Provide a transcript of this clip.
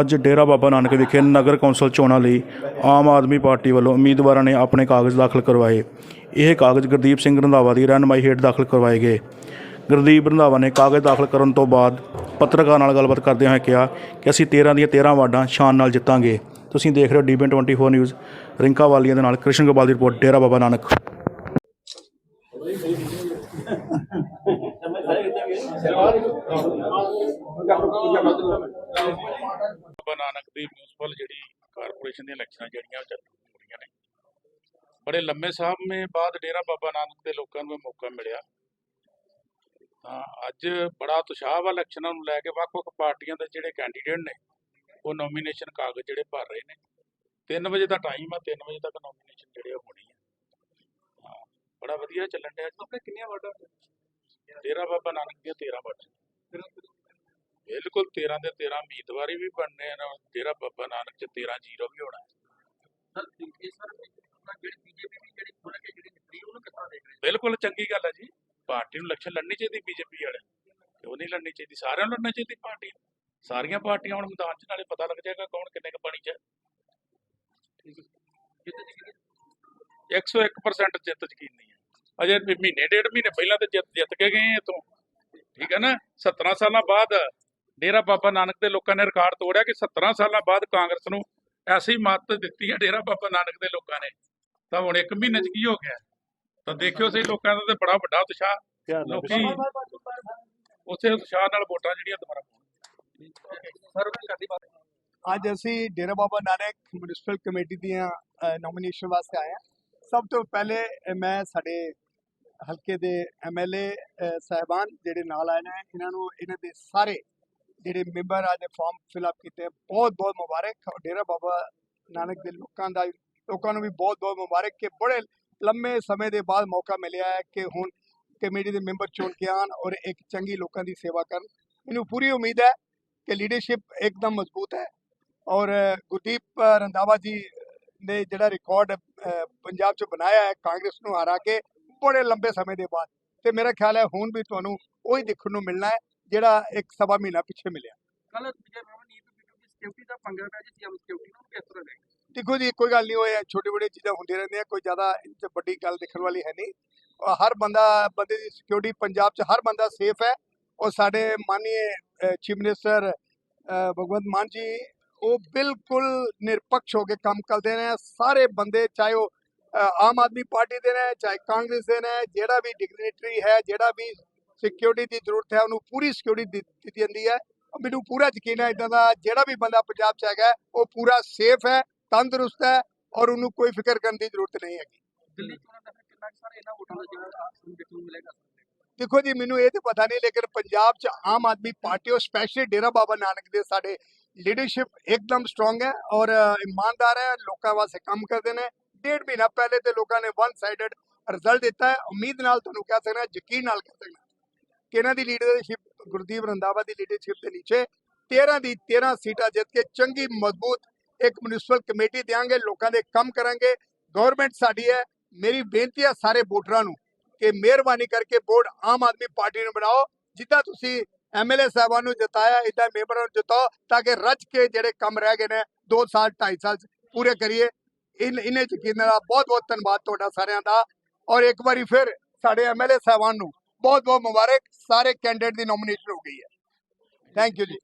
ਅੱਜ ਡੇਰਾ ਬਾਬਾ ਨਾਨਕ ਵਿਖੇ ਨਗਰ ਕੌਂਸਲ ਚੋਣਾਂ ਲਈ ਆਮ ਆਦਮੀ ਪਾਰਟੀ ਵੱਲੋਂ ਉਮੀਦਵਾਰਾਂ ਨੇ ਆਪਣੇ ਕਾਗਜ਼ ਦਾਖਲ ਕਰਵਾਏ। ਇਹ ਕਾਗਜ਼ ਗੁਰਦੀਪ ਸਿੰਘ ਰੰਧਾਵਾ ਦੀ ਰਹਿਨਮਾਈ ਹੇਠ ਦਾਖਲ ਕਰਵਾਏ ਗਏ। ਗੁਰਦੀਪ ਰੰਧਾਵਾ ਨੇ ਕਾਗਜ਼ ਦਾਖਲ ਕਰਨ ਤੋਂ ਬਾਅਦ ਪੱਤਰਕਾਰਾਂ ਨਾਲ ਗੱਲਬਾਤ ਕਰਦੇ ਹੋਏ ਕਿਹਾ ਕਿ ਅਸੀਂ 13 ਦੀਆਂ 13 ਵਾਰਡਾਂ ਸ਼ਾਨ ਨਾਲ ਜਿੱਤਾਂਗੇ। ਤੁਸੀਂ ਦੇਖ ਰਹੇ ਹੋ ਡੀਬੀ 24 ਨਿਊਜ਼, ਰਿੰਕਾ ਵਾਲੀਆ ਦੇ ਨਾਲ ਕ੍ਰਿਸ਼ਨ ਗੋਪਾਲ ਦੀ ਰਿਪੋਰਟ, ਡੇਰਾ ਬਾਬਾ ਨਾਨਕ। ਬਾਬਾ ਨਾਨਕ ਦੀ ਮਿਊਨਿਸਪਲ ਜਿਹੜੀ ਕਾਰਪੋਰੇਸ਼ਨ ਦੀਆਂ ਇਲੈਕਸ਼ਨਾਂ ਜਿਹੜੀਆਂ ਚੱਲ ਰਹੀਆਂ ਨੇ। ਬੜੇ ਲੰਮੇ ਸਮੇਂ ਬਾਅਦ ਡੇਰਾ ਬਾਬਾ ਨਾਨਕ ਦੇ ਲੋਕਾਂ ਨੂੰ ਮੌਕਾ ਮਿਲਿਆ। ਤਾਂ ਅੱਜ ਬੜਾ ਉਤਸ਼ਾਹ ਵਾ ਇਲੈਕਸ਼ਨਾਂ ਨੂੰ ਲੈ ਕੇ, ਵੱਖ-ਵੱਖ ਪਾਰਟੀਆਂ ਦੇ ਜਿਹੜੇ ਕੈਂਡੀਡੇਟ ਨੇ, ਉਹ ਨੋਮੀਨੇਸ਼ਨ ਕਾਗਜ਼ ਜਿਹੜੇ ਭਰ ਰਹੇ ਨੇ। 3 ਵਜੇ ਦਾ ਟਾਈਮ ਆ 3 ਵਜੇ ਤੱਕ ਨੋਮੀਨੇਸ਼ਨ ਜਿਹੜੇ ਹੋਣੀ ਆ। ਬੜਾ ਵਧੀਆ ਚੱਲਣ ਡਿਆ। ਆਪਣੇ ਕਿੰਨੀਆਂ ਵਾਰਡਾਂ ਡੇਰਾ ਬਾਬਾ ਨਾਨਕ ਦੀਆਂ 13 ਵਾਰਡਾਂ ਬਿਲਕੁਲ 13 ਦੇ 13 ਉਮੀਦਵਾਰੀ ਵੀ ਬਣਨੇ ਨੇ ਡੇਰਾ ਬਾਬਾ ਨਾਨਕ ਚ 13 ਜ਼ੀਰੋ ਵੀ ਹੋਣਾ। ਬਿਲਕੁਲ ਚੰਗੀ ਗੱਲ ਹੈ ਜੀ। ਪਾਰਟੀ ਨੂੰ ਇਲੈਕਸ਼ਨ ਲੜਨੀ ਚਾਹੀਦੀ ਬੀਜੇਪੀ ਵਾਲੇ ਕਿਉਂ ਨਹੀਂ ਲੜਨੀ ਚਾਹੀਦੀ? ਸਾਰਿਆਂ ਨੂੰ ਲੜਨਾ ਚਾਹੀਦੀ ਪਾਰਟੀ। ਸਾਰੀਆਂ ਪਾਰਟੀਆਂ ਹੁਣ ਮੈਦਾਨ 'ਚ ਨਾਲੇ ਪਤਾ ਲੱਗ ਜਾਏਗਾ ਕੌਣ ਕਿੰਨੇ ਕੁ ਪਾਣੀ 'ਚ ਹੈ। 101% ਜਿੱਤ ਯਕੀਨੀ ਹੈ। ਅਜੇ ਮਹੀਨੇ ਡੇਢ ਮਹੀਨੇ ਪਹਿਲਾਂ ਤੇ ਜਿੱਤ ਜਿੱਤ ਕੇ ਗਏ ਇਤੋਂ ਠੀਕ ਹੈ ਨਾ? 17 ਸਾਲਾਂ ਬਾਅਦ ਡੇਰਾ ਬਾਬਾ ਨਾਨਕ ਦੇ ਲੋਕਾਂ ਨੇ ਰਿਕਾਰਡ ਤੋੜਿਆ ਕਿ 17 ਸਾਲਾਂ ਬਾਅਦ ਕਾਂਗਰਸ ਨੂੰ ਐਸੀ ਮੱਤ ਦਿੱਤੀ ਹੈ ਡੇਰਾ ਬਾਬਾ ਨਾਨਕ ਦੇ ਲੋਕਾਂ ਨੇ। ਤਾਂ ਹੁਣ ਇੱਕ ਮਹੀਨੇ 'ਚ ਕੀ ਹੋ ਗਿਆ? ਤਾਂ ਦੇਖਿਓ ਸਹੀ ਲੋਕਾਂ ਦਾ ਤੇ ਬੜਾ ਵੱਡਾ ਉਤਸ਼ਾਹ। ਲੋਕੀ ਉਸੇ ਉਤਸ਼ਾਹ ਨਾਲ ਵੋਟਾਂ ਜਿਹੜੀਆਂ ਦੁਬਾਰਾ ਅੱਜ ਅਸੀਂ ਡੇਰਾ ਬਾਬਾ ਨਾਨਕ ਮਿਊਨਿਸਪਲ ਕਮੇਟੀ ਦੀਆਂ ਨੋਮੀਨੇਸ਼ਨ ਵਾਸਤੇ ਆਏ ਹਾਂ। ਸਭ ਤੋਂ ਪਹਿਲੇ ਮੈਂ ਸਾਡੇ ਹਲਕੇ ਦੇ ਐਮਐਲਏ ਸਹਿਬਾਨ ਜਿਹੜੇ ਨਾਲ ਆਏ ਨੇ ਇਹਨਾਂ ਨੂੰ ਇਹਨਾਂ ਦੇ ਸਾਰੇ ਜਿਹੜੇ ਮੈਂਬਰ ਅੱਜ ਫਾਰਮ ਫਿਲ ਅਪ ਕੀਤੇ ਬਹੁਤ ਬਹੁਤ ਮੁਬਾਰਕ ਡੇਰਾ ਬਾਬਾ ਨਾਨਕ ਦੇ ਲੋਕਾਂ ਦਾ ਲੋਕਾਂ ਨੂੰ ਵੀ ਬਹੁਤ ਬਹੁਤ ਮੁਬਾਰਕ ਕਿ ਬੜੇ ਲੰਮੇ ਸਮੇਂ ਦੇ ਬਾਅਦ ਮੌਕਾ ਮਿਲਿਆ ਹੈ ਕਿ ਹੁਣ ਕਮੇਟੀ ਦੇ ਮੈਂਬਰ ਚੁਣ ਕੇ ਆਉਣ ਔਰ ਇੱਕ ਚੰਗੀ ਲੋਕਾਂ ਦੀ ਸੇਵਾ ਕਰਨ। ਮੈਨੂੰ ਪੂਰੀ ਉਮੀਦ ਹੈ ਕਿ ਲੀਡਰਸ਼ਿਪ ਇੱਕਦਮ ਮਜ਼ਬੂਤ ਹੈ ਔਰ ਗੁਰਦੀਪ ਅ, ਰੰਧਾਵਾ ਜੀ ਨੇ ਜਿਹੜਾ ਰਿਕਾਰਡ ਪੰਜਾਬ 'ਚ ਬਣਾਇਆ ਹੈ ਕਾਂਗਰਸ ਨੂੰ ਹਰਾ ਕੇ ਬੜੇ ਲੰਬੇ ਸਮੇਂ ਦੇ ਬਾਅਦ। ਤੇ ਮੇਰਾ ਖਿਆਲ ਹੈ ਹੁਣ ਵੀ ਤੁਹਾਨੂੰ ਉਹੀ ਦੇਖਣ ਨੂੰ ਮਿਲਣਾ ਹੈ ਜਿਹੜਾ ਇੱਕ ਸਵਾ ਮਹੀਨਾ ਪਿੱਛੇ ਮਿਲਿਆ। ਕੱਲ ਵਿਜੇ ਰਮਨੀਤ ਬਿੱਟੂ ਦੀ ਸਿਕਿਉਰਿਟੀ ਦਾ ਪੰਗਾ ਪਿਆ ਜੀ ਸੀਐਮ ਸਿਕਿਉਰਿਟੀ ਨੂੰ ਕਿਸ ਤਰ੍ਹਾਂ ਦੇ ਦੇਖੋ ਜੀ ਕੋਈ ਗੱਲ ਨਹੀਂ ਹੋਇਆ ਛੋਟੀ ਛੋਟੀ ਚੀਜ਼ਾਂ ਹੁੰਦੀਆਂ ਰਹਿੰਦੀਆਂ ਕੋਈ ਜ਼ਿਆਦਾ ਵੱਡੀ ਗੱਲ ਦੇਖਣ ਵਾਲੀ ਹੈ ਨਹੀਂ। ਹਰ ਬੰਦਾ ਬੰਦੇ ਦੀ ਸਿਕਿਉਰਿਟੀ ਪੰਜਾਬ 'ਚ ਹਰ ਬੰਦਾ ਸੇਫ ਹੈ। ਔਰ ਸਾਡੇ ਮਾਨनीय ਚੀਫ ਮਿਨਿਸਟਰ ਭਗਵੰਤ ਮਾਨ ਜੀ ਉਹ ਬਿਲਕੁਲ ਨਿਰਪੱਖ ਹੋ ਕੇ ਕੰਮ ਕਰਦੇ ਨੇ। ਸਾਰੇ ਬੰਦੇ ਚਾਹੇ ਉਹ ਆਮ ਆਦਮੀ ਪਾਰਟੀ ਦੇ ਨੇ ਚਾਹੇ ਕਾਂਗਰਸ ਦੇ ਨੇ ਜਿਹੜਾ ਵੀ ਡਿਗਨਿਟਰੀ ਹੈ ਜਿਹੜਾ ਵੀ ਸਿਕਿਉਰਿਟੀ ਦੀ ਜ਼ਰੂਰਤ ਹੈ ਉਹਨੂੰ ਪੂਰੀ ਸਿਕਿਉਰਿਟੀ ਦਿੱਤੀ ਜਾਂਦੀ ਹੈ। ਮੈਨੂੰ ਪੂਰਾ ਯਕੀਨ ਹੈ ਇਦਾਂ ਦਾ ਜਿਹੜਾ ਵੀ ਬੰਦਾ ਪੰਜਾਬ 'ਚ ਹੈਗਾ ਉਹ ਪੂਰਾ ਸੇਫ ਹੈ ਤੰਦਰੁਸਤ ਹੈ ਔਰ ਉਹਨੂੰ ਕੋਈ ਫਿਕਰ ਕਰਨ ਦੀ ਜ਼ਰੂਰਤ ਨਹੀਂ ਹੈਗੀ। ਦਿੱਲੀ ਚੋਣਾਂ ਦਾ ਕਿੰਨਾ ਸਾਰੇ ਇਹਨਾਂ ਵੋਟਾਂ ਦਾ ਜਿਹੜਾ ਆਸਨ ਦੇਖਣ ਨੂੰ ਮਿਲੇਗਾ ਦੇਖੋ ਜੀ ਮੈਨੂੰ ਇਹ ਤੇ ਪਤਾ ਨਹੀਂ ਲੇਕਿਨ ਪੰਜਾਬ 'ਚ ਆਮ ਆਦਮੀ ਪਾਰਟੀ ਔਰ ਸਪੈਸ਼ਲੀ ਡੇਰਾ ਬਾਬਾ ਨਾਨਕ ਦੇ ਸਾਡੇ ਲੀਡਰਸ਼ਿਪ ਇੱਕਦਮ ਸਟਰੋਂਗ ਹੈ ਔਰ ਇਮਾਨਦਾਰ ਹੈ ਲੋਕਾਂ ਵਾਸਤੇ ਕੰਮ ਕਰਦੇ ਨੇ। ਡੇਢ ਮਹੀਨਾ ਪਹਿਲੇ ਤੇ ਲੋਕਾਂ ਨੇ ਵਨ ਸਾਈਡਡ ਰਿਜ਼ਲਟ ਦਿੱਤਾ ਹੈ। ਉਮੀਦ ਨਾਲ ਤੁਹਾਨੂੰ ਕਹਿ ਸਕਦਾ ਯਕੀਨ ਨਾਲ ਕਹਿ ਸਕਦਾ ਕਿ ਇਹਨਾਂ ਦੀ ਲੀਡਰਸ਼ਿਪ ਗੁਰਦੀਪ ਰੰਧਾਵਾ ਦੀ ਲੀਡਰਸ਼ਿਪ ਦੇ ਨੀਚੇ 13 ਦੀ 13 ਸੀਟਾਂ ਜਿੱਤ ਕੇ ਚੰਗੀ, ਮਜ਼ਬੂਤ ਇੱਕ ਮਿਊਨਿਸਪਲ ਕਮੇਟੀ ਦੇਾਂਗੇ ਲੋਕਾਂ ਦੇ ਕੰਮ ਕਰਾਂਗੇ। ਗਵਰਨਮੈਂਟ ਸਾਡੀ ਹੈ। ਮੇਰੀ ਬੇਨਤੀ ਹੈ ਸਾਰੇ ਵੋਟਰਾਂ ਨੂੰ ਕਿ ਮਿਹਰਬਾਨੀ ਕਰਕੇ ਵੋਟ ਆਮ ਆਦਮੀ ਪਾਰਟੀ ਨੂੰ ਬਣਾਓ, ਜਿੱਦਾਂ ਤੁਸੀਂ ਐਮਐਲਏ ਸਾਹਿਬਾਨ ਨੂੰ ਜਿਤਾਇਆ, ਇਦਾਂ ਮੈਂਬਰਾਂ ਨੂੰ ਜਿਤਾਓ, ਤਾਂ ਕਿ ਰੱਜ ਕੇ ਜਿਹੜੇ ਕੰਮ ਰਹਿ ਗਏ ਨੇ 2 ਸਾਲ 2.5 ਸਾਲ ਪੂਰੇ ਕਰੀਏ। ਇਨ ਇਹਨੇ ਯਕੀਨ ਨਾਲ ਬਹੁਤ ਬਹੁਤ ਧੰਨਵਾਦ ਤੁਹਾਡਾ ਸਾਰਿਆਂ ਦਾ। ਔਰ ਇੱਕ ਵਾਰੀ ਫਿਰ ਸਾਡੇ ਐਮਐਲਏ ਸਾਹਿਬਾਨ ਨੂੰ ਬਹੁਤ ਬਹੁਤ ਮੁਬਾਰਕ ਸਾਰੇ ਕੈਂਡੀਡੇਟ ਦੀ ਨੋਮੀਨੇਸ਼ਨ ਹੋ ਗਈ ਹੈ। ਥੈਂਕ ਯੂ ਜੀ।